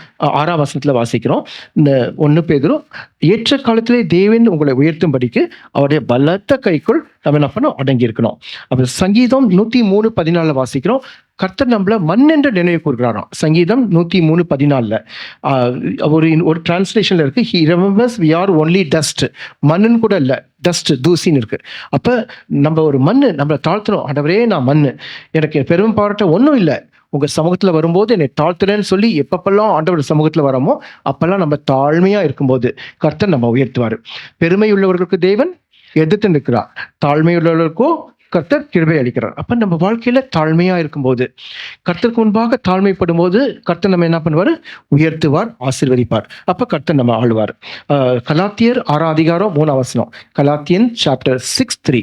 ஆறாம் வசனத்தில் வாசிக்கிறோம். இந்த ஒன்று பேதரும் ஏற்ற காலத்திலே தேவன் உங்களை உயர்த்தும்படிக்கு அவருடைய பலத்த கைக்குள் நம்ம என்ன பண்ணோம் அடங்கி இருக்கணும் சங்கீதம் நூற்றி மூணு பதினாலில் வாசிக்கிறோம். கர்த்தர் நம்மள மண் என்ற நினைவு கூறுகிறாராம். சங்கீதம் நூற்றி மூணு பதினாலில். ஒரு ஒரு டிரான்ஸ்லேஷனில் இருக்கு he remembers we are only dust மண்ணுன்னு கூட இல்லை டஸ்ட் தூசின்னு இருக்கு. அப்போ நம்ம ஒரு மண் நம்மளை தாழ்த்தணும். அடவரே நான் மண் எனக்கு பெரும் பாராட்டம் ஒன்றும் இல்லை. உங்கள் சமூகத்தில் வரும்போது என்னை தாழ்த்துறேன்னு சொல்லி எப்பப்பெல்லாம் ஆண்டவர் சமூகத்தில் வரமோ அப்பெல்லாம் நம்ம தாழ்மையாக இருக்கும்போது கர்த்தர் நம்ம உயர்த்துவார். பெருமை உள்ளவர்களுக்கு தேவன் எதிர்த்து நிற்கிறார். தாழ்மை உள்ளவர்களுக்கோ கர்த்தர் கிருபை அளிக்கிறார். அப்ப நம்ம வாழ்க்கையில தாழ்மையா இருக்கும்போது கர்த்தருக்கு முன்பாக தாழ்மைப்படும் போது கர்த்தர் நம்ம என்ன பண்ணுவார்? உயர்த்துவார் ஆசீர்வதிப்பார். அப்ப கர்த்தர் நம்ம ஆளுவார். கலாத்தியர் ஆறாம் அதிகாரம் மூணாம் வசனம். கலாத்தியன் சாப்டர் சிக்ஸ் த்ரீ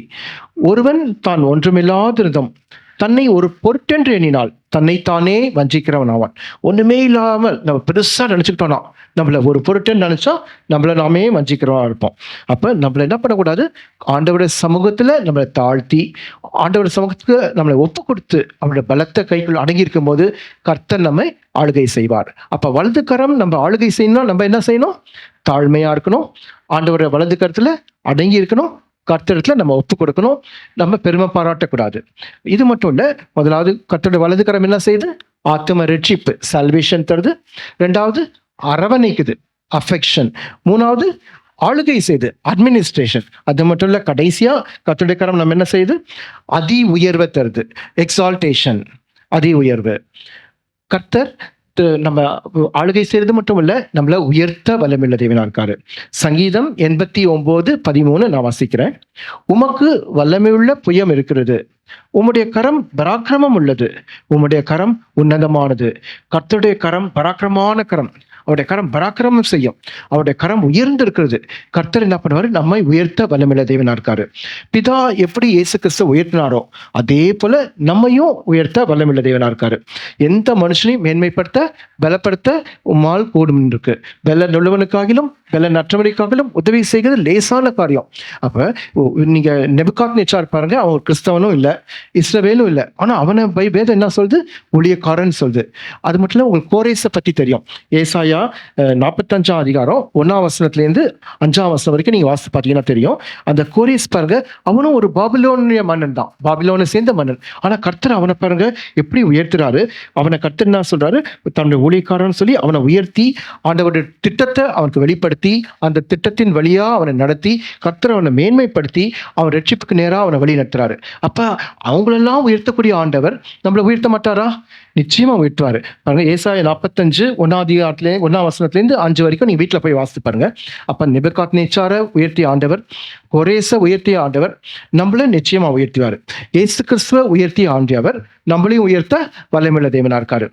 ஒருவன் தான் ஒன்றுமில்லாதிருந்தும் தன்னை ஒரு பொருட்டென்று எண்ணினால் தன்னைத்தானே வஞ்சிக்கிறவன் ஆவான் ஒண்ணுமே இல்லாமல் நம்ம பெருசா நினைச்சுக்கிட்டோம்னா நம்மள ஒரு பொருட்டுன்னு நினைச்சா நம்மள நாமே வஞ்சிக்கிறவா இருப்போம். அப்ப நம்மள என்ன பண்ணக்கூடாது? ஆண்டவருடைய சமூகத்துல நம்மளை தாழ்த்தி ஆண்டவருடைய சமூகத்துக்கு நம்மளை ஒப்பு கொடுத்து அவருடைய பலத்த கைக்குள் அடங்கியிருக்கும் போது கர்த்தர் நம்மை ஆளுகை செய்வார். அப்ப வலது கரம் நம்ம ஆளுகை செய்யணும் நம்ம என்ன செய்யணும்? தாழ்மையா இருக்கணும். ஆண்டவருடைய வலது கரத்துல அடங்கி இருக்கணும் கர்த்தரத்துல நம்ம ஒப்பு கொடுக்கணும் நம்ம பெருமை பாராட்டக்கூடாது. இது மட்டும் இல்ல முதலாவது கர்த்தருடைய வலது கரம் என்ன செய்யுது? ஆத்தும ரட்சிப்பு சல்வேஷன் தருது. ரெண்டாவது அரவணைக்குது அஃபெக்ஷன் மூணாவது ஆளுகை செய்து அட்மினிஸ்ட்ரேஷன் அது மட்டும் இல்ல கடைசியா கத்துடைய கரம் நம்ம என்ன செய்யுது? அதி உயர்வை தருது. எக்ஸால்டேஷன் அதி உயர்வு. கர்த்தர் நம்ம ஆளுகை செய்யறது மட்டும் இல்ல நம்மள உயர்த்த வல்லமுள்ள தேவனா இருக்காரு சங்கீதம் எண்பத்தி ஒன்பது பதிமூணு நான் வாசிக்கிறேன். உமக்கு வல்லமையுள்ள புயம் இருக்கிறது. உம்முடைய கரம் பராக்கிரமம் உள்ளது. உம்முடைய கரம் உன்னதமானது. கர்த்தருடைய கரம் பராக்கிரமான கரம். அவருடைய கரம் பராக்கிரமம் செய்யும். அவருடைய கரம் உயர்ந்து இருக்கிறது கர்த்தர் என்ன பண்ணுவார்? நம்மை உயர்த்த வல்லமில்ல தேவனா இருக்காரு. பிதா எப்படி இயேசு கிறிஸ்து உயர்த்தினாரோ அதே போல நம்மையும் உயர்த்த வல்லமில்ல தேவனா இருக்காரு. எந்த மனுஷனையும் மேன்மைப்படுத்த பலப்படுத்த உம்மால் கூடும் இருக்கு. வெள்ள நுழுவனுக்காகிலும் வெள்ள நற்றவனுக்காகிலும் உதவி செய்கிறது லேசான காரியம். அப்போ நீங்கள் நெபுகாத் நேச்சார் பாருங்க அவன் கிறிஸ்தவனும் இல்லை இஸ்ரவேலும் இல்லை. ஆனால் அவனை பை வேதம் என்ன சொல்லுது? ஊழியக்காரன் சொல்லுது. அது மட்டும் இல்லை உங்களுக்கு கோரேஸை பற்றி தெரியும். ஏசாயா நாற்பத்தஞ்சாம் அதிகாரம் ஒன்னாம் வசனத்துலேருந்து அஞ்சாம் வசனம் வரைக்கும் நீங்கள் வாசித்து பார்த்தீங்கன்னா தெரியும். அந்த கோரேஸ் பாருங்க அவனும் ஒரு பாபிலோனிய மன்னன் தான். பாபிலோனை சேர்ந்த மன்னன். ஆனால் கர்த்தர் அவனை பாருங்க எப்படி உயர்த்துறாரு? அவனை கர்த்தர் என்ன சொல்றாரு? தன்னுடைய ஊழியக்காரன் சொல்லி அவனை உயர்த்தி ஆண்டவருடைய திட்டத்தை அவனுக்கு வெளிப்படுத்த அந்த திட்டத்தின் வழியா அவனை நடத்தி கர்த்தர் அவனை மேன்மைப்படுத்தி அவன் ரட்சிப்புக்கு நேராக அவனை வழி நடத்துறாரு. அப்ப அவங்களெல்லாம் உயர்த்தக்கூடிய ஆண்டவர் நம்மளை உயர்த்த மாட்டாரா? நிச்சயமா உயர்த்துவாரு. பாருங்க ஏசாய நாற்பத்தஞ்சு ஒன்னாம் அதிகாரத்துல ஒன்னாம் வசனத்துலேருந்து அஞ்சு வரைக்கும் நீங்க வீட்டில் போய் வாசித்து பாருங்க. அப்ப நிபர்காத் நேச்சார உயர்த்திய ஆண்டவர் ஒரேச உயர்த்திய ஆண்டவர் நம்மள நிச்சயமா உயர்த்துவார். ஏசு கிறிஸ்துவ உயர்த்திய ஆண்டவர் நம்மளையும் உயர்த்த வல்லமில்ல தேவனா இருக்காரு.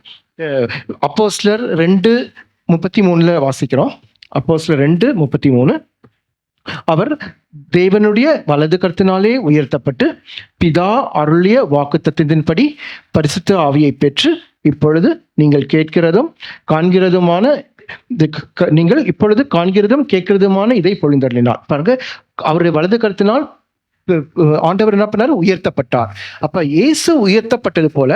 அப்போஸ்லர் ரெண்டு முப்பத்தி மூணுல வாசிக்கிறோம். அப்போஸ்ல ரெண்டு முப்பத்தி மூணு. அவர் தேவனுடைய வலது கருத்தினாலே உயர்த்தப்பட்டு பிதா அருளிய வாக்குத்தத்தின்படி பரிசுத்த ஆவியை பெற்று இப்பொழுது நீங்கள் கேட்கிறதும் காண்கிறதுமான நீங்கள் இப்பொழுது காண்கிறதும் கேட்கிறதுமான இதை பொழிந்தள்ளினார் பாருங்க அவருடைய வலது கருத்தினால் ஆண்டவர் என்ன பண்ணார்? உயர்த்தப்பட்டார். அப்ப இயேசு உயர்த்தப்பட்டது போல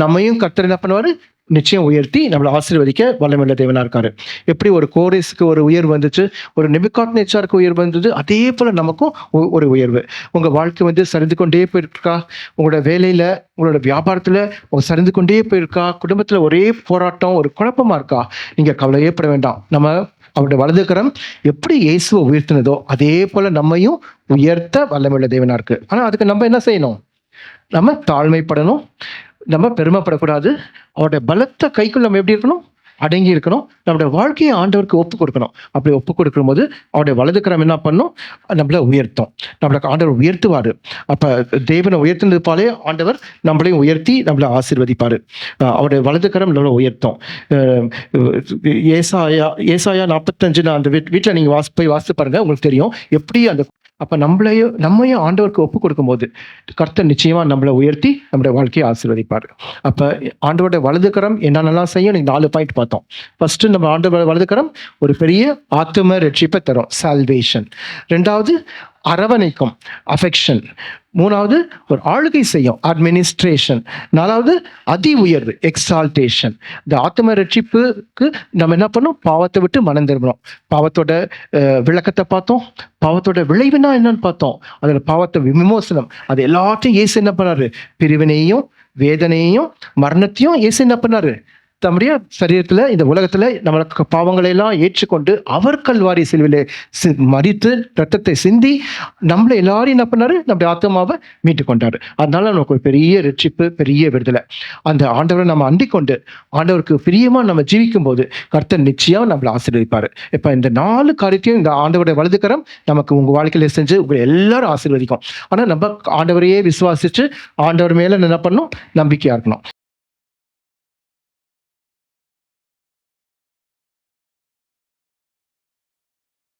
நம்மையும் கர்த்தர் என்ன பண்ணுவாரு? நிச்சயம் உயர்த்தி நம்மளை ஆசீர்வதிக்க வல்லமில்ல தேவனா இருக்காரு. எப்படி ஒரு கோரிஸ்க்கு ஒரு உயர்வு வந்துச்சு ஒரு நெபிகாட் நேச்சாருக்கு உயர்வு வந்தது அதே போல நமக்கும் ஒரு உயர்வு. உங்க வாழ்க்கை வந்து சரிந்து கொண்டே போயிருக்கா? உங்களோட வேலையில உங்களோட வியாபாரத்துல உங்க சரிந்து கொண்டே போயிருக்கா? குடும்பத்துல ஒரே போராட்டம் ஒரு குழப்பமா இருக்கா? நீங்க கவலையேப்பட வேண்டாம். நம்ம அவருடைய வலதுக்கரம் எப்படி இயேசுவை உயர்த்தினதோ அதே போல நம்மையும் உயர்த்த வல்லமில்ல தேவனா இருக்கு. ஆனா அதுக்கு நம்ம என்ன செய்யணும்? நம்ம தாழ்மைப்படணும். நம்ம பெருமைப்படக்கூடாது. அவருடைய பலத்த கைக்குள் நம்ம எப்படி இருக்கணும்? அடங்கி இருக்கணும். நம்மளுடைய வாழ்க்கையை ஆண்டவருக்கு ஒப்பு கொடுக்கணும். அப்படி ஒப்பு கொடுக்கும்போது அவருடைய வலது கரம் என்ன பண்ணும்? நம்மளை உயர்த்தும். நம்மளை ஆண்டவர் உயர்த்துவார். அப்போ தேவனை உயர்த்தினது போலே ஆண்டவர் நம்மளையும் உயர்த்தி நம்மளை ஆசீர்வதிப்பார். அவருடைய வலதுக்கரம் நம்மளை உயர்த்தும். ஏசாயா ஏசாயா நாற்பத்தஞ்சு நான் அந்த வீட் வீட்டில் நீங்கள் வாசி போய் வாசித்து பாருங்கள் உங்களுக்கு தெரியும். எப்படி அந்த அப்போ நம்மளையும் நம்மையும் ஆண்டவருக்கு ஒப்பு கொடுக்கும்போது கர்த்தர் நிச்சயமாக நம்மளை உயர்த்தி நம்மளுடைய வாழ்க்கையை ஆசீர்வதிப்பார். அப்போ ஆண்டவருடைய வலதுக்கரம் என்னென்னலாம் செய்யும்? நீங்கள் நாலு பாயிண்ட் பார்த்தோம். ஃபர்ஸ்ட் நம்ம ஆண்டவரோட வலதுக்கரம் ஒரு பெரிய ஆத்தும ரட்சிப்பை தரும். சால்வேஷன் ரெண்டாவது அரவணைக்கும். அஃபெக்ஷன் மூணாவது ஒரு ஆளுகை செய்யும் அட்மினிஸ்ட்ரேஷன் நாலாவது அதி உயர்வு எக்ஸால்டேஷன் இந்த ஆத்ம ரட்சிப்புக்கு நம்ம என்ன பண்ணோம் பாவத்தை விட்டு மனம் திரும்பணும். பாவத்தோட விளக்கத்தை பார்த்தோம். பாவத்தோட விளைவுனா என்னன்னு பார்த்தோம். அதில் பாவத்தை விமோசனம். அது எல்லாத்தையும் ஏசு என்ன பண்ணாரு? பிரிவினையும் வேதனையையும் மரணத்தையும் ஏசு என்ன பண்ணாரு? தம்முடைய சரீரத்தில் இந்த உலகத்தில் நம்மளுக்கு பாவங்களை எல்லாம் ஏற்றுக்கொண்டு அவர் கல்வாரி செல்விலே சி- மறித்து ரத்தத்தை சிந்தி நம்மளை எல்லாரையும் என்ன பண்ணாரு? நம்முடைய ஆத்மாவை மீட்டு கொண்டாரு. அதனால நமக்கு ஒரு பெரிய ரட்சிப்பு பெரிய விடுதலை. அந்த ஆண்டவரை நம்ம அண்டிக்கொண்டு ஆண்டவருக்கு பிரியமாக நம்ம ஜீவிக்கும் போது கர்த்தர் நிச்சயம் நம்மளை ஆசீர்வதிப்பார். இப்போ இந்த நாலு காரியத்தையும் இந்த ஆண்டவருடைய வலதுக்கரம் நமக்கு உங்கள் வாழ்க்கையில செஞ்சு உங்களை எல்லாரும் ஆசீர்வதிக்கும். ஆனால் நம்ம ஆண்டவரையே விசுவாசிச்சு ஆண்டவர் மேலே என்ன பண்ணணும்? நம்பிக்கையாக இருக்கணும்.